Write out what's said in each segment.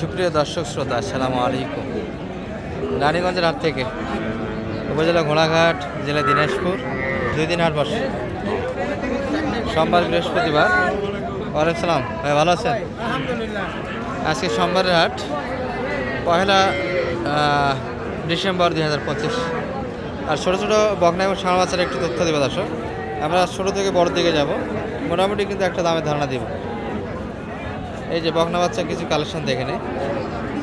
সুপ্রিয় দর্শক শ্রোতা আসসালামু আলাইকুম। রানীগঞ্জের হাট থেকে উপজেলা ঘোড়াঘাট জেলা দিনাজপুর দুই দিন হাট বসে। সোমবার বৃহস্পতিবার। ওয়ালাইকুম সালাম। ভাই ভালো আছেন? আজকে সোমবারের হাট পহেলা ডিসেম্বর দুই হাজার পঁচিশ। আর ছোটো ছোটো বকনা এবং ষাঁড় বাচ্চার একটু তথ্য দেবো দর্শক। আমরা ছোটো থেকে বড় দিকে যাব। মোটামুটি কিন্তু একটা দামের ধারণা দিব। এই যে বকনা বাচ্চা কিছু কালেকশন দেখে নে।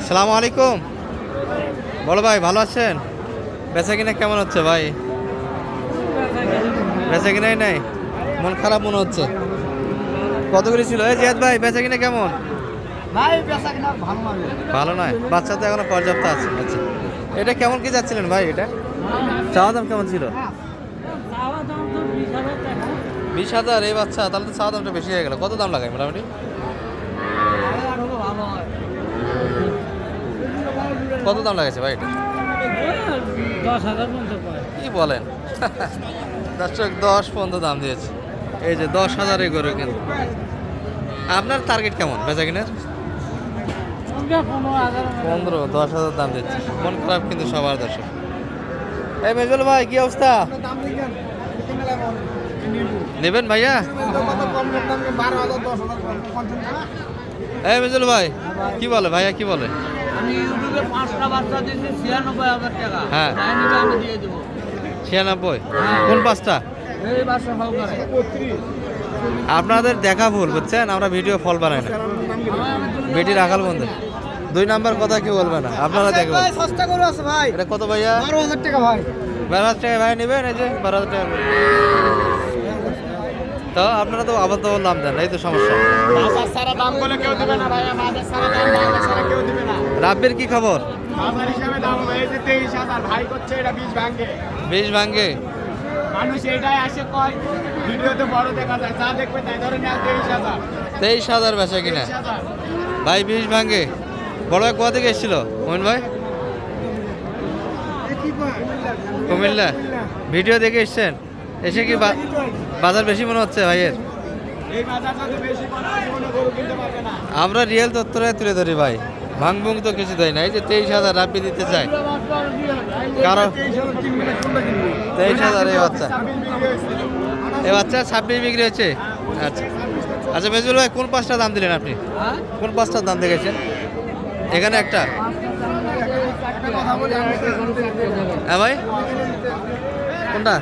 সালাম আলাইকুম। বলো ভাই ভালো আছেন? বেচা কিনা কেমন হচ্ছে ভাই? বেচা কিনাই নাই? মন খারাপ মনে হচ্ছে। কত করে ছিল? এই জিয়াদ ভাই বেচা কিনা কেমন? ভালো নয়? বাচ্চা তো এখনও পর্যাপ্ত আছে। আচ্ছা। এটা কেমন কি যাচ্ছিলেন ভাই এটা? চাওয়া দাম কেমন ছিল? বিশ হাজার এই বাচ্চা তাহলে তো চাওয়া দামটা বেশি হয়ে গেল। কত দাম লাগায় মোটামুটি ভালো হয় কত দাম লাগাইছে ভাই এটা? দশ হাজার পর্যন্ত কি বলেন? দর্শক, দশ পনেরো দাম দিয়েছে। এই যে দশ হাজারে গরু কিন্তু। আপনার টার্গেট কেমন? বেচা কিনার? পনেরো, দশ হাজার দাম দিচ্ছে। মন খারাপ কিন্তু সবার দর্শক। এই মেজল ভাই, কি অবস্থা? নেবেন ভাইয়া? এই মেজল ভাই, কি বলে ভাইয়া, কি বলে? আমি ইউটিউবে পাঁচটা বাচ্চা দিয়েছি ছিয়ানব্বই হাজার টাকা। হ্যাঁ। আমি দিয়ে দেবো। ছিয়ানব্বই? কোন পাঁচটা? এই বাচ্চা সহকারে আপনাদের দেখা ভুল বুঝছেন? আমরা ভিডিও ফল বানাই না। বেটি রাখাল বন্ধু। দুই নাম্বার কথা কি বলবে না। আপনারা দেখবেন ভাই সস্তা করে আছে ভাই। এটা কত ভাইয়া? বারো হাজার টাকা ভাই। বারো হাজার টাকা ভাই নেবেন? এই যে বারো হাজার টাকা তো আপনারা তো আবার তো দাম দেন এই তো সমস্যা। বাজার সারা দাম বলে কেউ দিবে না ভাই বাজার সারা দাম কেউ দিবে না। রাব্বির কি খবর? বাজার হিসাবে দাম তেইশ হাজার ভাই করছে এটা বিশ ভাঙ্গে বিষ ভাঙ্গে মানুষ এইটাই আসে কয় ভিডিওতে বড় দেখা যায় যা দেখবে তাই ধরে নেয় তেইশ হাজার। তেইশ হাজার বেচা কিনা। ভাই বিষ ভাঙ্গে বড় ভাই কোথা থেকে এসেছিল? মোহন ভাই? কুমিল্লা। ভিডিও দেখে এসছেন? এসে কি বাজার বেশি মনে হচ্ছে ভাইয়ের? আমরা রিয়েল তথ্যটাই তুলে ধরি ভাই। ভাঙভুং তো কিছু দেয় না এই যে তেইশ হাজার রাব্বি দিতে চাই কারও তেইশ হাজার এই বাচ্চা। এই বাচ্চা ছাব্বিশ বিক্রি হচ্ছে। আচ্ছা। আচ্ছা মেজুল ভাই কোন পাঁচটা দাম দিলেন আপনি? কোন পাঁচটার দাম দেখেছেন? এখানে একটা। হ্যাঁ ভাই। কোনটা?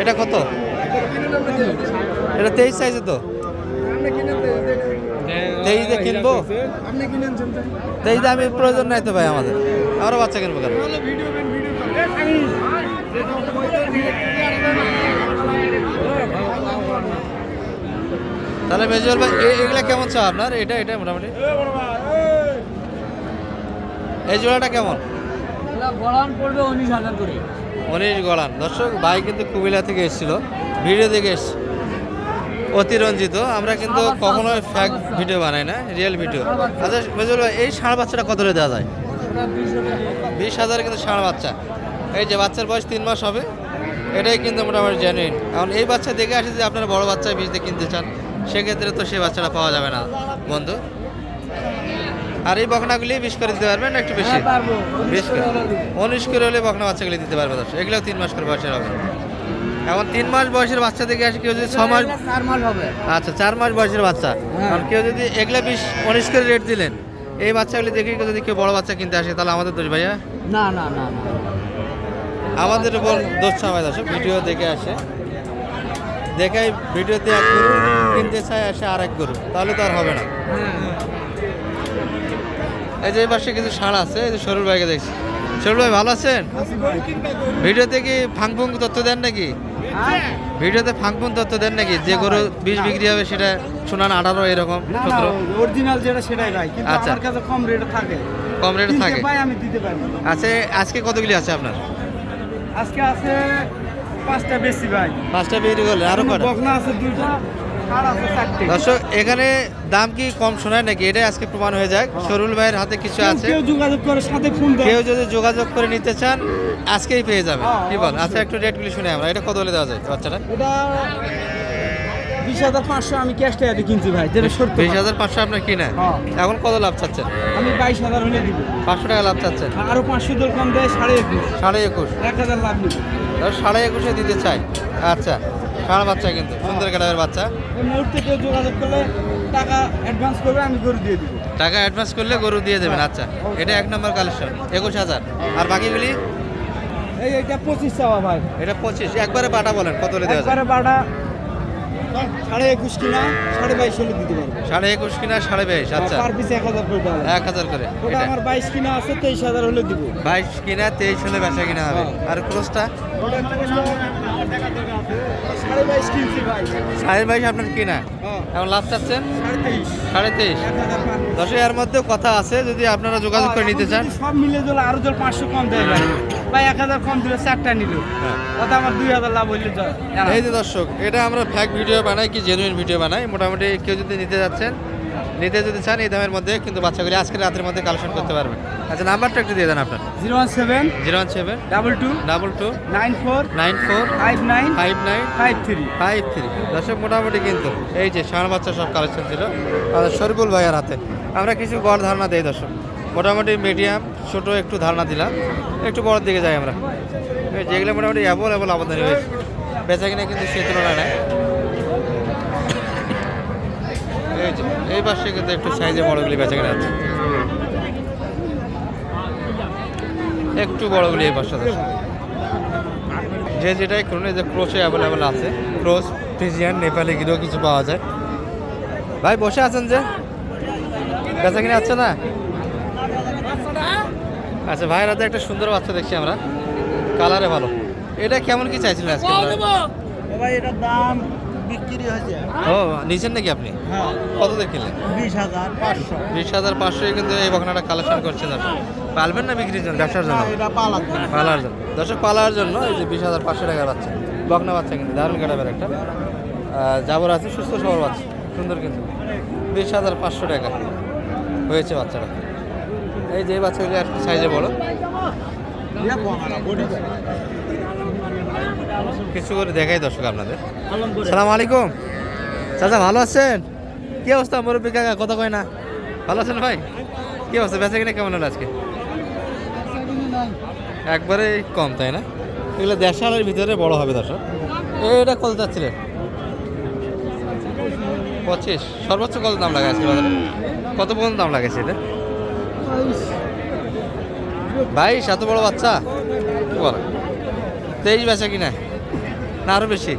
এটা কত? এটা তেইশ সাইজে তো। তেইশে কিনবো? আপনি কিনেছেন তেইশে আমি প্রয়োজন নাই তো ভাই আমাদের। আমরা বাচ্চা কিনবো কেন? তাহলে মেজুয়াল ভাই এগুলা কেমন চা আপনার? এটা এটা মোটামুটি? এই জোড়াটা কেমন? পড়বে উনিশ হাজার করে। মনীষ গলান দর্শক ভাই কিন্তু কুমিল্লা থেকে এসেছিল। ভিডিও দেখে এসছে অতিরঞ্জিত। আমরা কিন্তু কখনোই ফ্যাক ভিডিও বানাই না রিয়েল ভিডিও আচ্ছা মেজুল ভাই এই ষাঁড় বাচ্চাটা কত দেওয়া যায়? বিশ হাজার কিন্তু ষাঁড় বাচ্চা এই যে বাচ্চার বয়স তিন মাস হবে এটাই কিন্তু মোটামুটি জেনুইন এখন এই বাচ্চা দেখে আসে যে আপনারা বড় বাচ্চা বীজ দিয়ে কিনতে চান সেক্ষেত্রে তো সেই বাচ্চাটা পাওয়া যাবে না। বন্ধু আর এই বকনাগুলি বিশ করে দিতে পারবেন না একটু বেশি? বিশ করে। উনিশ করে হলে বকনা বাচ্চাগুলি দিতে পারবে দর্শক। এগুলো তিন মাস করে বয়সের হবে। এখন তিন মাস বয়সের বাচ্চা থেকে আসে কেউ যদি ছ মাস আচ্ছা চার মাস বয়সের বাচ্চা। কারণ কেউ যদি এগুলো বিশ উনিশ করে রেট দিলেন এই বাচ্চাগুলি দেখে কেউ যদি কেউ বড় বাচ্চা কিনতে আসে তাহলে আমাদের দোষ ভাইয়া? না না না আমাদের উপর দোষ সময় দর্শক ভিডিও দেখে আসে। দেখে ভিডিওতে এক গরু কিনতে চায় আসে আর এক গরু। তাহলে তো আর হবে না। এই যে এই পাশে কিছু ষাঁড় আছে এই যে সরুল ভাইকে দেখছি। সরুল ভাই ভালো আছেন? ভিডিওতে কি ফাংফুং তথ্য দেন নাকি? ভিডিওতে ফাংফুং তথ্য দেন নাকি? যে গরু বিষ বিক্রি হবে সেটা শোনান আঠারো এরকম সতেরো অরিজিনাল যেটা সেটাই ভাই কিন্তু আচ্ছা। আমার কাছে কম রেটে থাকে। কম রেটে থাকে? আমি দিতে পারব আচ্ছা আজকে কতগুলি আছে আপনার? আজকে আছে পাঁচটা বেশি ভাই। পাঁচটা বিক্রি করলেন। আরও কটা বকনা আছে দুইটা আছে দর্শক এখানে দাম কি কম শোনায় নাকি? এটাই আজকে প্রমাণ হয়ে যাক সরুল ভাইয়ের হাতে কিছু আছে। কেউ যোগাযোগ করে সাথে ফোন কেউ যদি যোগাযোগ করে নিতে চান আজকেই পেয়ে যাবে হ্যাঁ, কি বল? আচ্ছা একটু রেটগুলি শুনে আমরা। এটা কত হলে দেওয়া যায় বাচ্চাটা এটা বিশ হাজার পাঁচশো আমি ক্যাশ টাকা দিয়ে কিনছি ভাই যেটা বিশ হাজার পাঁচশো আপনার কিনা হ্যাঁ। এখন কত লাভ চাচ্ছেন? আমি বাইশ হাজার হলে দিব। পাঁচশো টাকা লাভ চাচ্ছেন? আরও পাঁচশো দল কম দেয় সাড়ে একুশ। সাড়ে একুশ। এক হাজার লাভ নিব সাড়ে একুশে দিতে চাই। আচ্ছা। সাড়ে বাচ্চা কিন্তু সুন্দর কাটাবের বাচ্চা। এই মুহূর্তে কেউ যোগাযোগ করলে টাকা অ্যাডভান্স করবে আমি গরু দিয়ে দিব। টাকা অ্যাডভান্স করলে গরু দিয়ে দেবেন আচ্ছা। এটা এক নম্বর কালেকশন একুশ হাজার। আর বাকিগুলি? এই এটা পঁচিশ চাওয়া ভাই। এটা পঁচিশ একবারে বাটা বলেন কত হলে দেওয়া একবারে বাড়া সাড়ে একুশ কিনা সাড়ে বাইশ হলে দিতে পারব। সাড়ে একুশ কিনা সাড়ে বাইশ আচ্ছা। পার পিস এক হাজার করে এক হাজার করে ওটা আমার বাইশ কিনা আছে তেইশ হাজার হলে দিব। বাইশ কিনা তেইশ হলে বেচা কিনা হবে। হ্যাঁ। আর ক্রোসটা? ওটা সাড়ে বাইশ ভাই। আপনার কিনা? হ্যাঁ। এখন লাভ চাচ্ছেন? সাড়ে তেইশ। হাজার দশ এর মধ্যে কথা আছে যদি আপনারা যোগাযোগ করে নিতে চান। সব মিলে দিলে আরও জল পাঁচশো কম দেয় ভাই এক হাজার কম দিলে চারটা নিল। কথা আমার দুই হাজার লাভ হইলে এই যে দর্শক এটা আমরা ফ্যাক ভিডিও বানাই কি জেনুইন ভিডিও বানাই? মোটামুটি কেউ যদি নিতে যাচ্ছেন নিতে যদি চান এই দামের মধ্যে কিন্তু বাচ্চাগুলি আজকে রাতের মধ্যে কালেকশন করতে পারবেন। আচ্ছা নাম্বারটা একটু দিয়ে দেন আপনার। Zero one seven zero one seven double two double two nine four nine four five nine five nine five three five three দর্শক মোটামুটি কিন্তু এই যে ষাঁড় বাচ্চা সব কালেকশন ছিল। আমাদের শরীফুল ভাইয়ার হাতে। আমরা কিছু গড় ধারণা দিই দর্শক। মোটামুটি মিডিয়াম ছোট একটু ধারণা দিলাম। একটু বড়র দিকে যাই আমরা। যেগুলো মোটামুটি অ্যাভেল অ্যাভেল আমাদের হয়েছে। বেচা কিনা কিন্তু সে তুলনায় নেয় এই পাশে কিন্তু একটু সাইজে বড়গুলি বেচা কিনা আছে। একটু বড়গুলি এই পাশে দর্শক যে যেটাই করুন, এই যে ক্রোসে অ্যাভেলেবেল আছে। ক্রোস ফ্রিজিয়ান নেপালি গিরেও কিছু পাওয়া যায়। ভাই, বসে আছেন যে? বেচা কিনে আছে না? আচ্ছা ভাইয়ের হাতে একটা সুন্দর বাচ্চা দেখছি আমরা। কালারে ভালো। এটা কেমন কি চাইছিলেন আজকে ভাই, এটার দাম বিক্রি হয়েছে। ও নিছেন নাকি আপনি? হ্যাঁ। কত দিয়ে কিনলেন? বিশ হাজার পাঁচশো। বিশ হাজার পাঁচশোয় কিন্তু এই বখনাটা কালেকশন করছেন আপনি। পালবেন না বিক্রির জন্য? ব্যবসার জন্য। পালার জন্য। দর্শক পালার জন্য এই যে বিশ হাজার পাঁচশো টাকার বাচ্চা বকনা বাচ্চা কিন্তু দারুণ কাটাবের একটা। জাবর আছে সুস্থ সবল বাচ্চা সুন্দর কিন্তু। বিশ হাজার পাঁচশো টাকা হয়েছে বাচ্চাটা। এই যে বাচ্চাগুলি আর সাইজে বড়। কিছু করে দেখাই দর্শক আপনাদের। সালাম আলাইকুম। চাচা ভালো আছেন? কি অবস্থা? মুরব্বী কাকা কথা কয় না। ভালো আছেন ভাই? কি অবস্থা? বেচা কিনা কেমন হলো আজকে? একবারে কম তাই না? এগুলো দেড়শালের ভিতরে বড় হবে দর্শক। এটা কত যাচ্ছিলেন পঁচিশ। সর্বোচ্চ কত দাম লাগে আজকে বাজারে? কত পর্যন্ত দাম লাগাইছে এটা? বাইশ। এত বড় বাচ্চা? কি বলো? তেইশ বেচা কিনা? না আরও বেশি।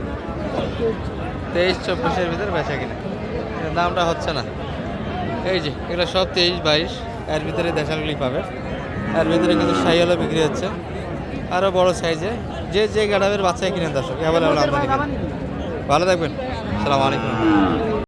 তেইশ, চব্বিশের ভিতরে বেচা কিনা। দামটা হচ্ছে না। এই যে, এগুলো সব তেইশ, বাইশ। এর ভিতরে দেশালগুলি পাবে। এর ভিতরে কিন্তু সাইয়ালও বিক্রি হচ্ছে। আরও বড় সাইজে। যে যে গাড়াবের বাচ্চায় কিনে দর্শক এবার। ভালো থাকবেন। সালাম আলাইকুম।